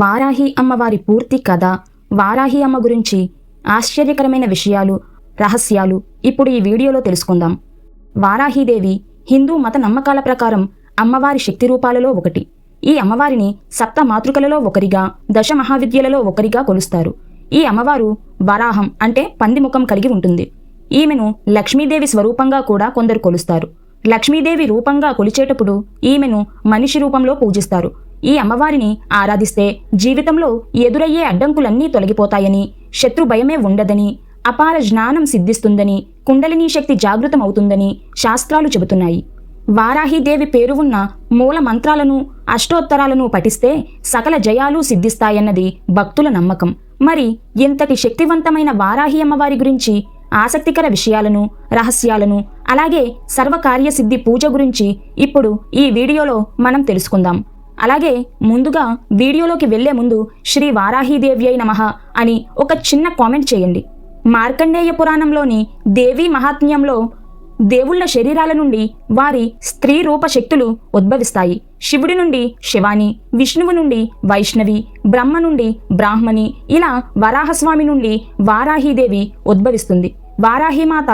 వారాహి అమ్మవారి పూర్తి కథ వారాహి అమ్మ గురించి ఆశ్చర్యకరమైన విషయాలు రహస్యాలు ఇప్పుడు ఈ వీడియోలో తెలుసుకుందాం. వారాహీదేవి హిందూ మత నమ్మకాల ప్రకారం అమ్మవారి శక్తి రూపాలలో ఒకటి. ఈ అమ్మవారిని సప్త మాతృకలలో ఒకరిగా దశ మహావిద్యలలో ఒకరిగా కొలుస్తారు. ఈ అమ్మవారు వరాహం అంటే పందిముఖం కలిగి ఉంటుంది. ఈమెను లక్ష్మీదేవి స్వరూపంగా కూడా కొందరు కొలుస్తారు. లక్ష్మీదేవి రూపంగా కొలిచేటప్పుడు ఈమెను మనిషి రూపంలో పూజిస్తారు. ఈ అమ్మవారిని ఆరాధిస్తే జీవితంలో ఎదురయ్యే అడ్డంకులన్నీ తొలగిపోతాయని శత్రు భయమే ఉండదని అపార జ్ఞానం సిద్ధిస్తుందని కుండలినీ శక్తి జాగృతమవుతుందని శాస్త్రాలు చెబుతున్నాయి. వారాహిదేవి పేరు ఉన్న మూల మంత్రాలను అష్టోత్తరాలను పఠిస్తే సకల జయాలు సిద్ధిస్తాయన్నది భక్తుల నమ్మకం. మరి ఇంతటి శక్తివంతమైన వారాహి అమ్మవారి గురించి ఆసక్తికర విషయాలను రహస్యాలను అలాగే సర్వకార్యసిద్ధి పూజ గురించి ఇప్పుడు ఈ వీడియోలో మనం తెలుసుకుందాం. అలాగే ముందుగా వీడియోలోకి వెళ్ళే ముందు శ్రీ వారాహీదేవ్యై నమః అని ఒక చిన్న కామెంట్ చేయండి. మార్కండేయ పురాణంలోని దేవీ మహాత్మ్యంలో దేవుళ్ళ శరీరాల నుండి వారి స్త్రీ రూప శక్తులు ఉద్భవిస్తాయి. శివుడి నుండి శివాని విష్ణువు నుండి వైష్ణవి బ్రహ్మ నుండి బ్రాహ్మణి ఇలా వరాహస్వామి నుండి వారాహీదేవి ఉద్భవిస్తుంది. వారాహిమాత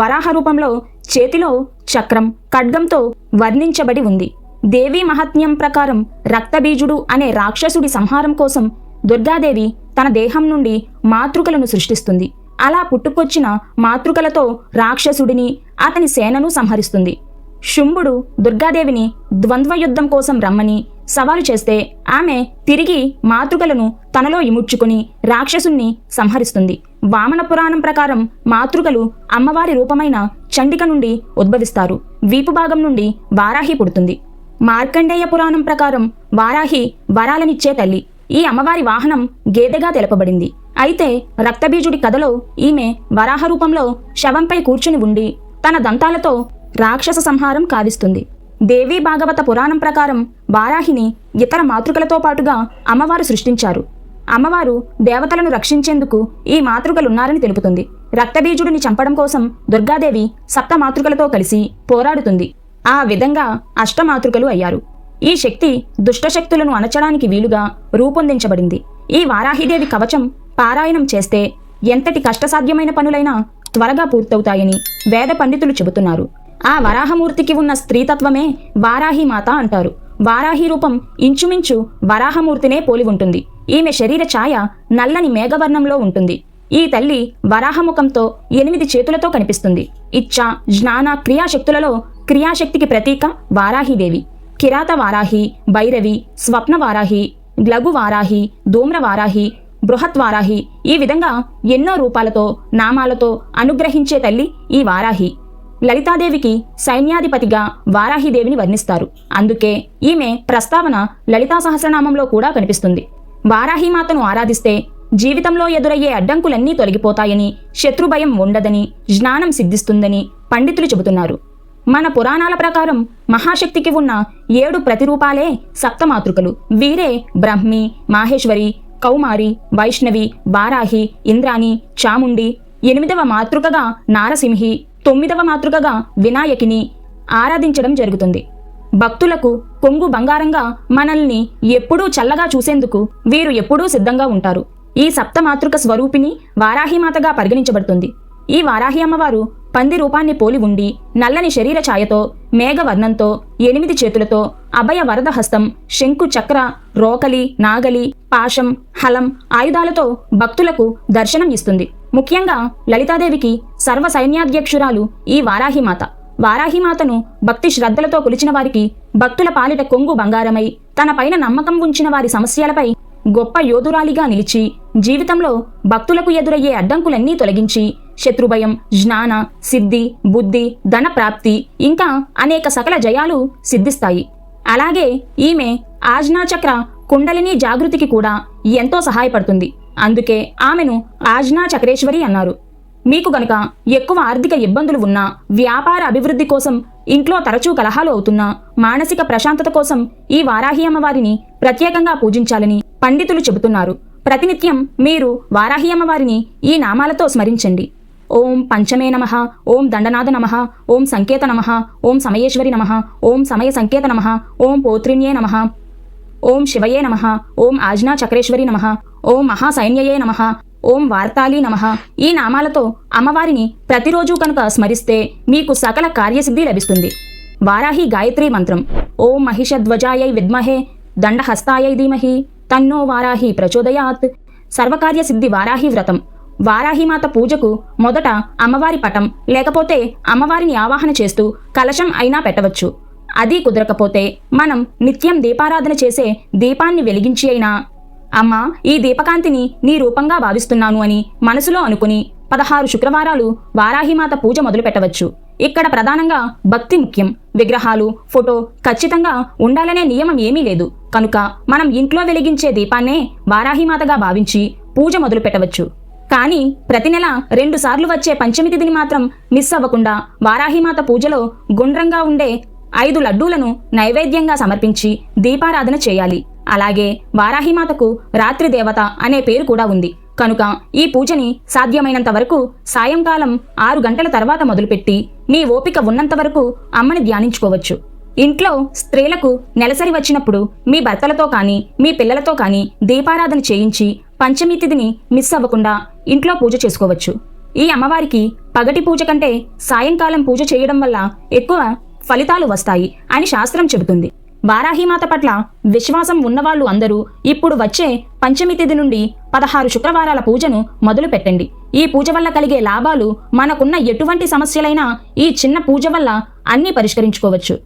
వరాహ రూపంలో చేతిలో చక్రం ఖడ్గంతో వర్ణించబడి ఉంది. దేవీ మహాత్మ్యం ప్రకారం రక్తబీజుడు అనే రాక్షసుడి సంహారం కోసం దుర్గాదేవి తన దేహం నుండి మాతృకలను సృష్టిస్తుంది. అలా పుట్టుకొచ్చిన మాతృకలతో రాక్షసుడిని అతని సేనను సంహరిస్తుంది. శుంభుడు దుర్గాదేవిని ద్వంద్వ యుద్ధం కోసం రమ్మని సవాలు చేస్తే ఆమె తిరిగి మాతృకలను తనలో ఇముడ్చుకుని రాక్షసుణ్ణి సంహరిస్తుంది. వామన పురాణం ప్రకారం మాతృకలు అమ్మవారి రూపమైన చండిక నుండి ఉద్భవిస్తారు. వీపు భాగం నుండి వారాహి పుడుతుంది. మార్కండేయ పురాణం ప్రకారం వారాహి వరాలనిచ్చే తల్లి. ఈ అమ్మవారి వాహనం గేదెగా తెలపబడింది. అయితే రక్తబీజుడి కథలో ఈమె వరాహ రూపంలో శవంపై కూర్చుని ఉండి తన దంతాలతో రాక్షస సంహారం కావిస్తుంది. దేవీ భాగవత పురాణం ప్రకారం వారాహిని ఇతర మాతృకలతో పాటుగా అమ్మవారు సృష్టించారు. అమ్మవారు దేవతలను రక్షించేందుకు ఈ మాతృకలున్నారని తెలుపుతుంది. రక్తబీజుడిని చంపడం కోసం దుర్గాదేవి సప్త మాతృకలతో కలిసి పోరాడుతుంది. ఆ విధంగా అష్టమాతృకలు అయ్యారు. ఈ శక్తి దుష్టశక్తులను అణచడానికి వీలుగా రూపొందించబడింది. ఈ వారాహిదేవి కవచం పారాయణం చేస్తే ఎంతటి కష్టసాధ్యమైన పనులైనా త్వరగా పూర్తవుతాయని వేద పండితులు చెబుతున్నారు. ఆ వరాహమూర్తికి ఉన్న స్త్రీతత్వమే వారాహి మాత అంటారు. వారాహి రూపం ఇంచుమించు వరాహమూర్తినే పోలి ఉంటుంది. ఈమె శరీర ఛాయ నల్లని మేఘవర్ణంలో ఉంటుంది. ఈ తల్లి వరాహముఖంతో ఎనిమిది చేతులతో కనిపిస్తుంది. ఇచ్చ జ్ఞాన క్రియాశక్తులలో క్రియాశక్తికి ప్రతీక వారాహిదేవి. కిరాత వారాహి భైరవి స్వప్న వారాహి లఘు వారాహి ధూమ్ర వారాహి బృహత్ వారాహి ఈ విధంగా ఎన్నో రూపాలతో నామాలతో అనుగ్రహించే తల్లి ఈ వారాహి. లలితాదేవికి సైన్యాధిపతిగా వారాహిదేవిని వర్ణిస్తారు. అందుకే ఈమె ప్రస్తావన లలితా సహస్రనామంలో కూడా కనిపిస్తుంది. వారాహిమాతను ఆరాధిస్తే జీవితంలో ఎదురయ్యే అడ్డంకులన్నీ తొలగిపోతాయని శత్రుభయం ఉండదని జ్ఞానం సిద్ధిస్తుందని పండితులు చెబుతున్నారు. మన పురాణాల ప్రకారం మహాశక్తికి ఉన్న ఏడు ప్రతిరూపాలే సప్తమాతృకలు. వీరే బ్రహ్మి మాహేశ్వరి కౌమారి వైష్ణవి వారాహి ఇంద్రాణి చాముండి. ఎనిమిదవ మాతృకగా నారసింహి తొమ్మిదవ మాతృకగా వినాయకిని ఆరాధించడం జరుగుతుంది. భక్తులకు కొంగు బంగారంగా మనల్ని ఎప్పుడూ చల్లగా చూసేందుకు వీరు ఎప్పుడూ సిద్ధంగా ఉంటారు. ఈ సప్తమాతృక స్వరూపిణి వారాహిమాతగా పరిగణించబడుతుంది. ఈ వారాహి అమ్మవారు పంది రూపాన్ని పోలి ఉండి నల్లని శరీర ఛాయతో మేఘవర్ణంతో ఎనిమిది చేతులతో అభయ వరద హస్తం శంకు చక్ర రోకలి నాగలి పాశం హలం ఆయుధాలతో భక్తులకు దర్శనం ఇస్తుంది. ముఖ్యంగా లలితాదేవికి సర్వ సైన్యాధ్యక్షురాలు ఈ వారాహిమాత. వారాహిమాతను భక్తి శ్రద్ధలతో కొలిచిన వారికి భక్తుల పాలిట కొంగు బంగారమై తన పైన నమ్మకం ఉంచిన వారి సమస్యలపై గొప్ప యోధురాలిగా నిలిచి జీవితంలో భక్తులకు ఎదురయ్యే అడ్డంకులన్నీ తొలగించి శత్రుభయం జ్ఞాన సిద్ధి బుద్ధి ధన ప్రాప్తి ఇంకా అనేక సకల జయాలు సిద్ధిస్తాయి. అలాగే ఈమె ఆజ్ఞాచక్ర కుండలిని జాగృతికి కూడా ఎంతో సహాయపడుతుంది. అందుకే ఆమెను ఆజ్ఞా చక్రేశ్వరి అన్నారు. మీకు గనుక ఎక్కువ ఆర్థిక ఇబ్బందులు ఉన్నా వ్యాపార అభివృద్ధి కోసం ఇంట్లో తరచూ కలహాలు అవుతున్నా మానసిక ప్రశాంతత కోసం ఈ వారాహి అమ్మవారిని ప్రత్యేకంగా పూజించాలని పండితులు చెబుతున్నారు. ప్రతినిత్యం మీరు వారాహి అమ్మవారిని ఈ నామాలతో స్మరించండి. ఓం పంచమే నమ ఓం దండనాథ నమ ఓం సంకేత నమ ఓం సమయేశ్వరి నమ ఓం సమయ సంకేత నమ ఓం పోత్రిణ్యే నమ ఓం శివయే నమ ఓం ఆజ్ఞా చక్రేశ్వరి నమ ఓం మహాసైన్యయే నమ ఓం వార్తాలి నమ. ఈ నామాలతో అమ్మవారిని ప్రతిరోజు కనుక స్మరిస్తే మీకు సకల కార్యసిద్ధి లభిస్తుంది. వారాహి గాయత్రి మంత్రం. ఓం మహిషధ్వజాయై విద్మహే దండహస్తాయై ధీమహి తన్నో వారాహి ప్రచోదయాత్. సర్వకార్య సిద్ధి వారాహి వ్రతం. వారాహిమాత పూజకు మొదట అమ్మవారి పటం లేకపోతే అమ్మవారిని ఆవాహన చేస్తూ కలశం అయినా పెట్టవచ్చు. అది కుదరకపోతే మనం నిత్యం దీపారాధన చేసే దీపాన్ని వెలిగించి అయినా అమ్మా ఈ దీపకాంతిని నీ రూపంగా భావిస్తున్నాను అని మనసులో అనుకుని పదహారు శుక్రవారాలు వారాహిమాత పూజ మొదలు పెట్టవచ్చు. ఇక్కడ ప్రధానంగా భక్తి ముఖ్యం. విగ్రహాలు ఫోటో ఖచ్చితంగా ఉండాలనే నియమం ఏమీ లేదు. కనుక మనం ఇంట్లో వెలిగించే దీపాన్నే వారాహిమాతగా భావించి పూజ మొదలు పెట్టవచ్చు కానీ ప్రతి నెల రెండు సార్లు వచ్చే పంచమి తిథిని మాత్రం మిస్ అవ్వకుండా వారాహిమాత పూజలో గుండ్రంగా ఉండే ఐదు లడ్డూలను నైవేద్యంగా సమర్పించి దీపారాధన చేయాలి. అలాగే వారాహిమాతకు రాత్రి దేవత అనే పేరు కూడా ఉంది. కనుక ఈ పూజని సాధ్యమైనంత వరకు సాయంకాలం ఆరు గంటల తర్వాత మొదలుపెట్టి మీ ఓపిక ఉన్నంత వరకు అమ్మని ధ్యానించుకోవచ్చు. ఇంట్లో స్త్రీలకు నెలసరి వచ్చినప్పుడు మీ భర్తలతో కానీ మీ పిల్లలతో కానీ దీపారాధన చేయించి పంచమి తిథిని మిస్ అవ్వకుండా ఇంట్లో పూజ చేసుకోవచ్చు. ఈ అమ్మవారికి పగటి పూజ కంటే సాయంకాలం పూజ చేయడం వల్ల ఎక్కువ ఫలితాలు వస్తాయి అని శాస్త్రం చెబుతుంది. వారాహిమాత పట్ల విశ్వాసం ఉన్నవాళ్ళు అందరూ ఇప్పుడు వచ్చే పంచమి తిథి నుండి పదహారు శుక్రవారాల పూజను మొదలు పెట్టండి. ఈ పూజ వల్ల కలిగే లాభాలు మనకున్న ఎటువంటి సమస్యలైనా ఈ చిన్న పూజ వల్ల అన్నీ పరిష్కరించుకోవచ్చు.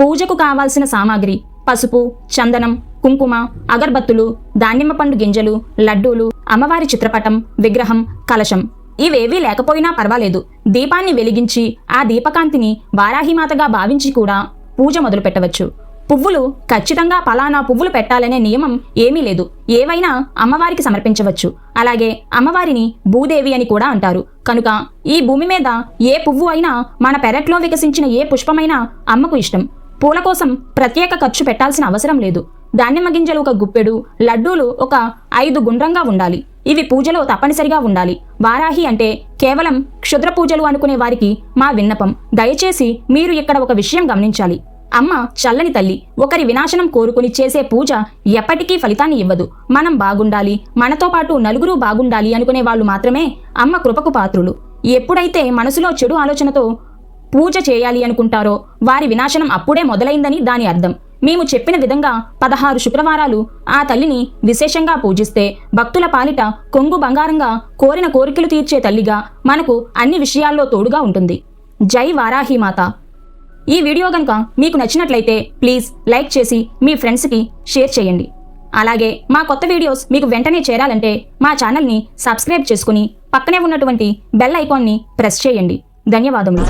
పూజకు కావాల్సిన సామాగ్రి పసుపు చందనం కుంకుమ అగర్బత్తులు దానిమ్మ పండు గింజలు లడ్డూలు అమ్మవారి చిత్రపటం విగ్రహం కలశం. ఇవేవీ లేకపోయినా పర్వాలేదు. దీపాన్ని వెలిగించి ఆ దీపకాంతిని వారాహిమాతగా భావించి కూడా పూజ మొదలు పెట్టవచ్చు పువ్వులు ఖచ్చితంగా పలానా పువ్వులు పెట్టాలనే నియమం ఏమీ లేదు. ఏవైనా అమ్మవారికి సమర్పించవచ్చు. అలాగే అమ్మవారిని భూదేవి అని కూడా అంటారు. కనుక ఈ భూమి మీద ఏ పువ్వు అయినా మన పెరట్లో వికసించిన ఏ పుష్పమైనా అమ్మకు ఇష్టం. పూల కోసం ప్రత్యేక ఖర్చు పెట్టాల్సిన అవసరం లేదు. దానిమ్మ గింజలు ఒక గుప్పెడు లడ్డూలు ఒక ఐదు గుండ్రంగా ఉండాలి. ఇవి పూజలో తప్పనిసరిగా ఉండాలి. వారాహి అంటే కేవలం క్షుద్ర పూజలు అనుకునే వారికి మా విన్నపం. దయచేసి మీరు ఇక్కడ ఒక విషయం గమనించాలి. అమ్మ చల్లని తల్లి ఒకరి వినాశనం కోరుకుని చేసే పూజ ఎప్పటికీ ఫలితాన్ని ఇవ్వదు. మనం బాగుండాలి మనతో పాటు నలుగురు బాగుండాలి అనుకునే వాళ్ళు మాత్రమే అమ్మ కృపకు పాత్రులు. ఎప్పుడైతే మనసులో చెడు ఆలోచనతో పూజ చేయాలి అనుకుంటారో వారి వినాశనం అప్పుడే మొదలైందని దాని అర్థం. మేము చెప్పిన విధంగా పదహారు శుక్రవారాలు ఆ తల్లిని విశేషంగా పూజిస్తే భక్తుల పాలిట కొంగు బంగారంగా కోరిన కోరికలు తీర్చే తల్లిగా మనకు అన్ని విషయాల్లో తోడుగా ఉంటుంది. జై వారాహి మాత. ఈ వీడియో గనుక మీకు నచ్చినట్లయితే ప్లీజ్ లైక్ చేసి మీ ఫ్రెండ్స్కి షేర్ చేయండి. అలాగే మా కొత్త వీడియోస్ మీకు వెంటనే చేరాలంటే మా ఛానల్ని సబ్స్క్రైబ్ చేసుకుని పక్కనే ఉన్నటువంటి బెల్ ఐకాన్ని ప్రెస్ చేయండి. ధన్యవాదములు.